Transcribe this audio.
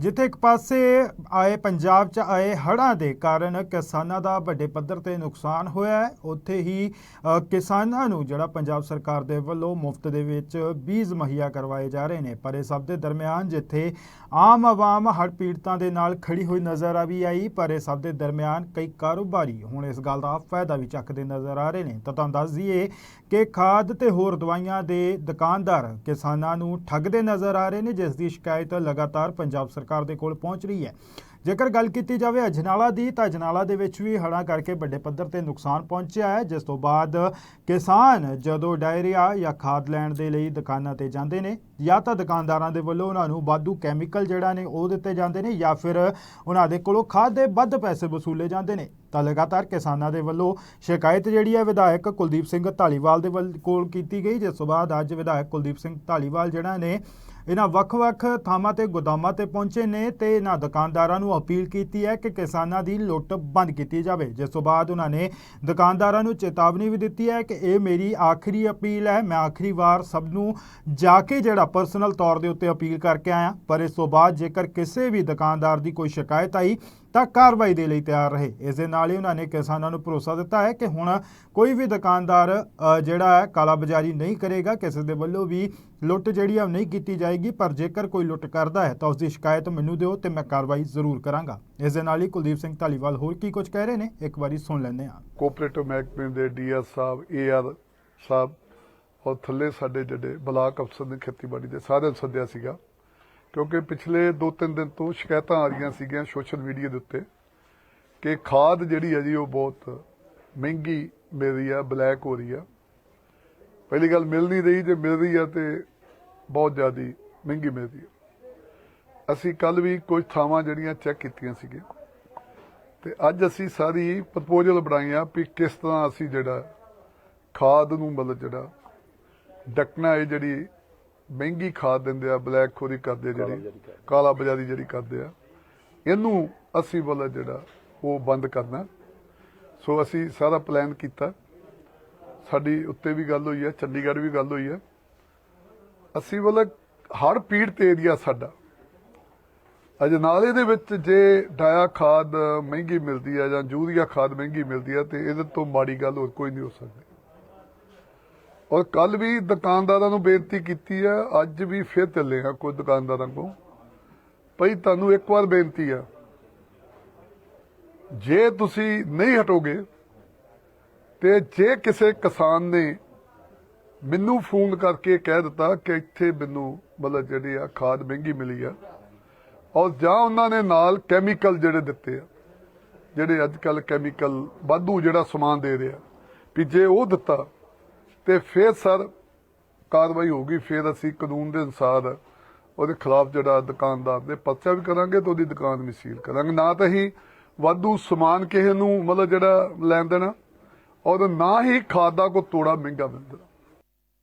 ਜਿੱਥੇ ਇੱਕ ਪਾਸੇ ਆਏ ਪੰਜਾਬ 'ਚ ਆਏ ਹੜ੍ਹਾਂ ਦੇ ਕਾਰਨ ਕਿਸਾਨਾਂ ਦਾ ਵੱਡੇ ਪੱਧਰ ਤੇ ਨੁਕਸਾਨ ਹੋਇਆ ਹੈ। ਉੱਥੇ ਹੀ ਕਿਸਾਨਾਂ ਨੂੰ ਜਿਹੜਾ ਪੰਜਾਬ ਸਰਕਾਰ ਦੇ ਵੱਲੋਂ ਮੁਫਤ ਦੇ ਵਿੱਚ ਬੀਜ ਮੁਹੱਈਆ ਕਰਵਾਏ ਜਾ ਰਹੇ ਨੇ। ਪਰ ਇਹ ਸਭ ਦੇ ਦਰਮਿਆਨ ਜਿੱਥੇ ਆਮ ਆਵਾਮ ਹੜ੍ਹ ਪੀੜਤਾਂ ਦੇ ਨਾਲ ਖੜੀ ਹੋਈ ਨਜ਼ਰ ਆ ਵੀ ਆਈ, ਪਰ ਇਹ ਸਭ ਦੇ ਦਰਮਿਆਨ ਕਈ ਕਾਰੋਬਾਰੀ ਹੁਣ ਇਸ ਗੱਲ ਦਾ ਫਾਇਦਾ ਵੀ ਚੱਕਦੇ ਨਜ਼ਰ ਆ ਰਹੇ ਨੇ। ਤਾਂ ਤੁਹਾਨੂੰ ਦੱਸ ਦਈਏ ਕਿ ਖਾਦ ਤੇ ਹੋਰ ਦਵਾਈਆਂ ਦੇ ਦੁਕਾਨਦਾਰ ਕਿਸਾਨਾਂ ਨੂੰ ਠੱਗਦੇ ਨਜ਼ਰ ਆ ਰਹੇ ਨੇ, ਜਿਸ ਦੀ ਸ਼ਿਕਾਇਤ ਲਗਾਤਾਰ ਪੰਜਾਬ ਸਰਕਾਰ ਸਰਕਾਰ ਦੇ ਕੋਲ ਪਹੁੰਚ ਰਹੀ ਹੈ। ਜੇਕਰ ਗੱਲ ਕੀਤੀ ਜਾਵੇ ਅਜਨਾਲਾ ਦੀ, ਤਾਂ ਅਜਨਾਲਾ ਦੇ ਵਿੱਚ ਵੀ ਹੜ੍ਹਾਂ ਕਰਕੇ ਵੱਡੇ ਪੱਧਰ ਤੇ ਨੁਕਸਾਨ ਪਹੁੰਚਿਆ ਹੈ, ਜਿਸ ਤੋਂ ਬਾਅਦ ਕਿਸਾਨ ਜਦੋਂ ਡਾਇਰੀਆ ਜਾਂ ਖਾਦ ਲੈਣ ਦੇ ਲਈ ਦੁਕਾਨਾਂ ਤੇ ਜਾਂਦੇ ਨੇ, ਜਾਂ ਤਾਂ ਦੁਕਾਨਦਾਰਾਂ ਦੇ ਵੱਲੋਂ ਉਹਨਾਂ ਨੂੰ ਵਾਧੂ ਕੈਮੀਕਲ ਜਿਹੜਾ ਨੇ ਉਹ ਦਿੱਤੇ ਜਾਂਦੇ ਨੇ, ਜਾਂ ਫਿਰ ਉਹਨਾਂ ਦੇ ਕੋਲੋਂ ਖਾਦ ਦੇ ਵੱਧ ਪੈਸੇ ਵਸੂਲੇ ਜਾਂਦੇ ਨੇ, ਤਾਂ ਲਗਾਤਾਰ ਕਿਸਾਨਾਂ ਦੇ ਵੱਲੋਂ ਸ਼ਿਕਾਇਤ ਜਿਹੜੀ ਹੈ ਵਿਧਾਇਕ ਕੁਲਦੀਪ ਸਿੰਘ ਢਾਲੀਵਾਲ ਦੇ ਵੱਲ ਕੋਲ ਕੀਤੀ ਗਈ, ਜਿਸ ਤੋਂ ਬਾਅਦ ਅੱਜ ਵਿਧਾਇਕ ਕੁਲਦੀਪ ਸਿੰਘ ਢਾਲੀਵਾਲ ਜਿਹੜਾ ਨੇ ਇਹਨਾਂ ਵੱਖ-ਵੱਖ ਥਾਵਾਂ ਤੇ ਗੋਦਾਮਾਂ ਤੇ ਪਹੁੰਚੇ ਨੇ ਤੇ ਇਹਨਾਂ ਦੁਕਾਨਦਾਰਾਂ ਨੂੰ ਅਪੀਲ ਕੀਤੀ ਹੈ ਕਿ ਕਿਸਾਨਾਂ ਦੀ ਲੁੱਟ ਬੰਦ ਕੀਤੀ ਜਾਵੇ। ਜਿਸ ਤੋਂ ਬਾਅਦ ਉਹਨਾਂ ਨੇ ਦੁਕਾਨਦਾਰਾਂ ਨੂੰ ਚੇਤਾਵਨੀ ਵੀ ਦਿੱਤੀ ਹੈ ਕਿ ਇਹ ਮੇਰੀ ਆਖਰੀ ਅਪੀਲ ਹੈ। ਮੈਂ ਆਖਰੀ ਵਾਰ ਸਭ ਨੂੰ ਜਾ ਕੇ ਜਿਹੜਾ ਪਰਸਨਲ ਤੌਰ ਦੇ ਉੱਤੇ ਅਪੀਲ ਕਰਕੇ ਆਇਆ, ਪਰ ਇਸ ਤੋਂ ਬਾਅਦ ਜੇਕਰ ਕਿਸੇ ਵੀ ਦੁਕਾਨਦਾਰ ਦੀ ਕੋਈ ਸ਼ਿਕਾਇਤ ਆਈ ਤਾਂ ਕਾਰਵਾਈ ਦੇ ਲਈ ਤਿਆਰ ਰਹੇ। ਇਸ ਦੇ ਨਾਲ ਹੀ ਉਹਨਾਂ ਨੇ ਕਿਸਾਨਾਂ ਨੂੰ ਭਰੋਸਾ ਦਿੱਤਾ ਹੈ ਕਿ ਹੁਣ ਕੋਈ ਵੀ ਦੁਕਾਨਦਾਰ ਜਿਹੜਾ ਹੈ, ਕਾਲਾਬਾਜ਼ਾਰੀ ਨਹੀਂ ਕਰੇਗਾ, ਕਿਸੇ ਦੇ ਵੱਲੋਂ ਵੀ ਲੁੱਟ ਜਿਹੜੀ ਆ ਉਹ ਨਹੀਂ ਕੀਤੀ ਜਾਏਗੀ, ਪਰ ਜੇਕਰ ਕੋਈ ਲੁੱਟ ਕਰਦਾ ਹੈ ਤਾਂ ਉਸ ਦੀ ਸ਼ਿਕਾਇਤ ਮੈਨੂੰ ਦਿਓ ਤੇ ਮੈਂ ਕਾਰਵਾਈ ਜ਼ਰੂਰ ਕਰਾਂਗਾ। ਇਸ ਦੇ ਨਾਲ ਹੀ ਕੁਲਦੀਪ ਸਿੰਘ ਢਾਲੀਵਾਲ ਹੋਰ ਕੀ ਕੁਝ ਕਹਿ ਰਹੇ ਨੇ, ਇੱਕ ਵਾਰੀ ਸੁਣ ਲੈਂਦੇ ਹਾਂ। ਕੋਆਪਰੇਟਿਵ ਮਹਿਕਮੇ ਦੇ ਡੀਆਰ ਸਾਹਿਬ ਏਆਰ ਸਾਹਿਬ, ਔਰ ਥੱਲੇ ਸਾਡੇ ਜਿਹੜੇ ਬਲਾਕ ਅਫਸਰ ਨੇ ਖੇਤੀਬਾੜੀ ਦੇ ਸਾਰਿਆਂ ਨੂੰ ਸੱਦਿਆ ਸੀਗਾ। ਕਿਉਂਕਿ ਪਿਛਲੇ 2-3 ਦਿਨ ਤੋਂ ਸ਼ਿਕਾਇਤਾਂ ਆ ਰਹੀਆਂ ਸੀਗੀਆਂ ਸੋਸ਼ਲ ਮੀਡੀਆ ਦੇ ਉੱਤੇ ਕਿ ਖਾਦ ਜਿਹੜੀ ਹੈ ਜੀ, ਉਹ ਬਹੁਤ ਮਹਿੰਗੀ ਮਿਲ ਰਹੀ ਆ, ਬਲੈਕ ਹੋ ਰਹੀ ਆ। ਪਹਿਲੀ ਗੱਲ ਮਿਲ ਨਹੀਂ ਰਹੀ, ਜੇ ਮਿਲ ਰਹੀ ਆ ਤੇ ਬਹੁਤ ਜ਼ਿਆਦਾ ਮਹਿੰਗੀ ਮਿਲ ਰਹੀ ਆ। ਅਸੀਂ ਕੱਲ ਵੀ ਕੁਝ ਥਾਵਾਂ ਜਿਹੜੀਆਂ ਚੈੱਕ ਕੀਤੀਆਂ ਸੀਗੀਆਂ ਤੇ ਅੱਜ ਅਸੀਂ ਸਾਰੀ ਪ੍ਰਪੋਜ਼ਲ ਬਣਾਈਆਂ ਵੀ ਕਿਸ ਤਰ੍ਹਾਂ ਅਸੀਂ ਜਿਹੜਾ ਖਾਦ ਨੂੰ ਮਤਲਬ ਜਿਹੜਾ ਡੱਕਣਾ, ਇਹ ਜਿਹੜੀ ਮਹਿੰਗੀ ਖਾਦ ਦਿੰਦੇ ਆ ਬਲੈਕ ਖੋਰੀ ਕਰਦੇ ਜਿਹੜੀ ਕਾਲਾ ਬਾਜ਼ਾਰੀ ਜਿਹੜੀ ਕਰਦੇ ਆ। ਇਹਨੂੰ ਅਸੀਂ ਮਤਲਬ ਜਿਹੜਾ ਉਹ ਬੰਦ ਕਰਨਾ। ਸੋ ਅਸੀਂ ਸਾਰਾ ਪਲਾਨ ਕੀਤਾ। ਸਾਡੀ ਉੱਤੇ ਵੀ ਗੱਲ ਹੋਈ ਹੈ ਚੰਡੀਗੜ੍ਹ ਵੀ ਗੱਲ ਹੋਈ ਹੈ ਅਸੀਂ ਮਤਲਬ ਹੜ ਪੀੜਤ ਏਰੀਆ ਸਾਡਾ। ਅਜਨਾਲੇ ਦੇ ਵਿੱਚ ਜੇ ਡਾਇਆ ਖਾਦ ਮਹਿੰਗੀ ਮਿਲਦੀ ਹੈ ਜਾਂ ਯੂਰੀਆ ਖਾਦ ਮਹਿੰਗੀ ਮਿਲਦੀ ਹੈ ਤੇ ਇਹਦੇ ਤੋਂ ਮਾੜੀ ਗੱਲ ਹੋਰ ਕੋਈ ਨਹੀਂ ਹੋ ਸਕਦੀ। ਔਰ ਕੱਲ ਵੀ ਦੁਕਾਨਦਾਰਾਂ ਨੂੰ ਬੇਨਤੀ ਕੀਤੀ ਹੈ, ਅੱਜ ਵੀ ਫਿਰ ਚੱਲੇ ਆ ਕੋਈ ਦੁਕਾਨਦਾਰਾਂ ਕੋ ਭਈ ਤੁਹਾਨੂੰ ਇੱਕ ਵਾਰ ਬੇਨਤੀ ਆ ਜੇ ਤੁਸੀਂ ਨਹੀਂ ਹਟੋਗੇ ਤੇ ਜੇ ਕਿਸੇ ਕਿਸਾਨ ਨੇ ਮੈਨੂੰ ਫੋਨ ਕਰਕੇ ਕਹਿ ਦਿੱਤਾ ਕਿ ਇੱਥੇ ਮੈਨੂੰ ਮਤਲਬ ਜਿਹੜੀ ਆ ਖਾਦ ਮਹਿੰਗੀ ਮਿਲੀ ਆ, ਔਰ ਜਾਂ ਉਹਨਾਂ ਨੇ ਨਾਲ ਕੈਮੀਕਲ ਜਿਹੜੇ ਦਿੱਤੇ ਆ, ਜਿਹੜੇ ਅੱਜ ਕੱਲ ਕੈਮੀਕਲ ਵਾਧੂ ਜਿਹੜਾ ਸਮਾਨ ਦੇ ਰਿਹਾ ਵੀ ਜੇ ਉਹ ਦਿੱਤਾ ਤੇ ਫਿਰ ਸਰ ਕਾਰਵਾਈ ਹੋਊਗੀ, ਫਿਰ ਅਸੀਂ ਕਾਨੂੰਨ ਦੇ ਅਨੁਸਾਰ ਉਹਦੇ ਖਿਲਾਫ ਜਿਹੜਾ ਦੁਕਾਨਦਾਰ ਦੇ ਪਰਚਾ ਵੀ ਕਰਾਂਗੇ ਤੇ ਉਹਦੀ ਦੁਕਾਨ ਵੀ ਸੀਲ ਕਰਾਂਗੇ। ਨਾ ਤਾਂ ਹੀ ਵਾਧੂ ਸਮਾਨ ਕਿਸੇ ਨੂੰ ਮਤਲਬ ਜਿਹੜਾ ਲੈਣ ਦੇਣਾ, ਔਰ ਨਾ ਹੀ ਖਾਦ ਦਾ ਕੋ ਤੋੜਾ ਮਹਿੰਗਾ ਮਿਲਦਾ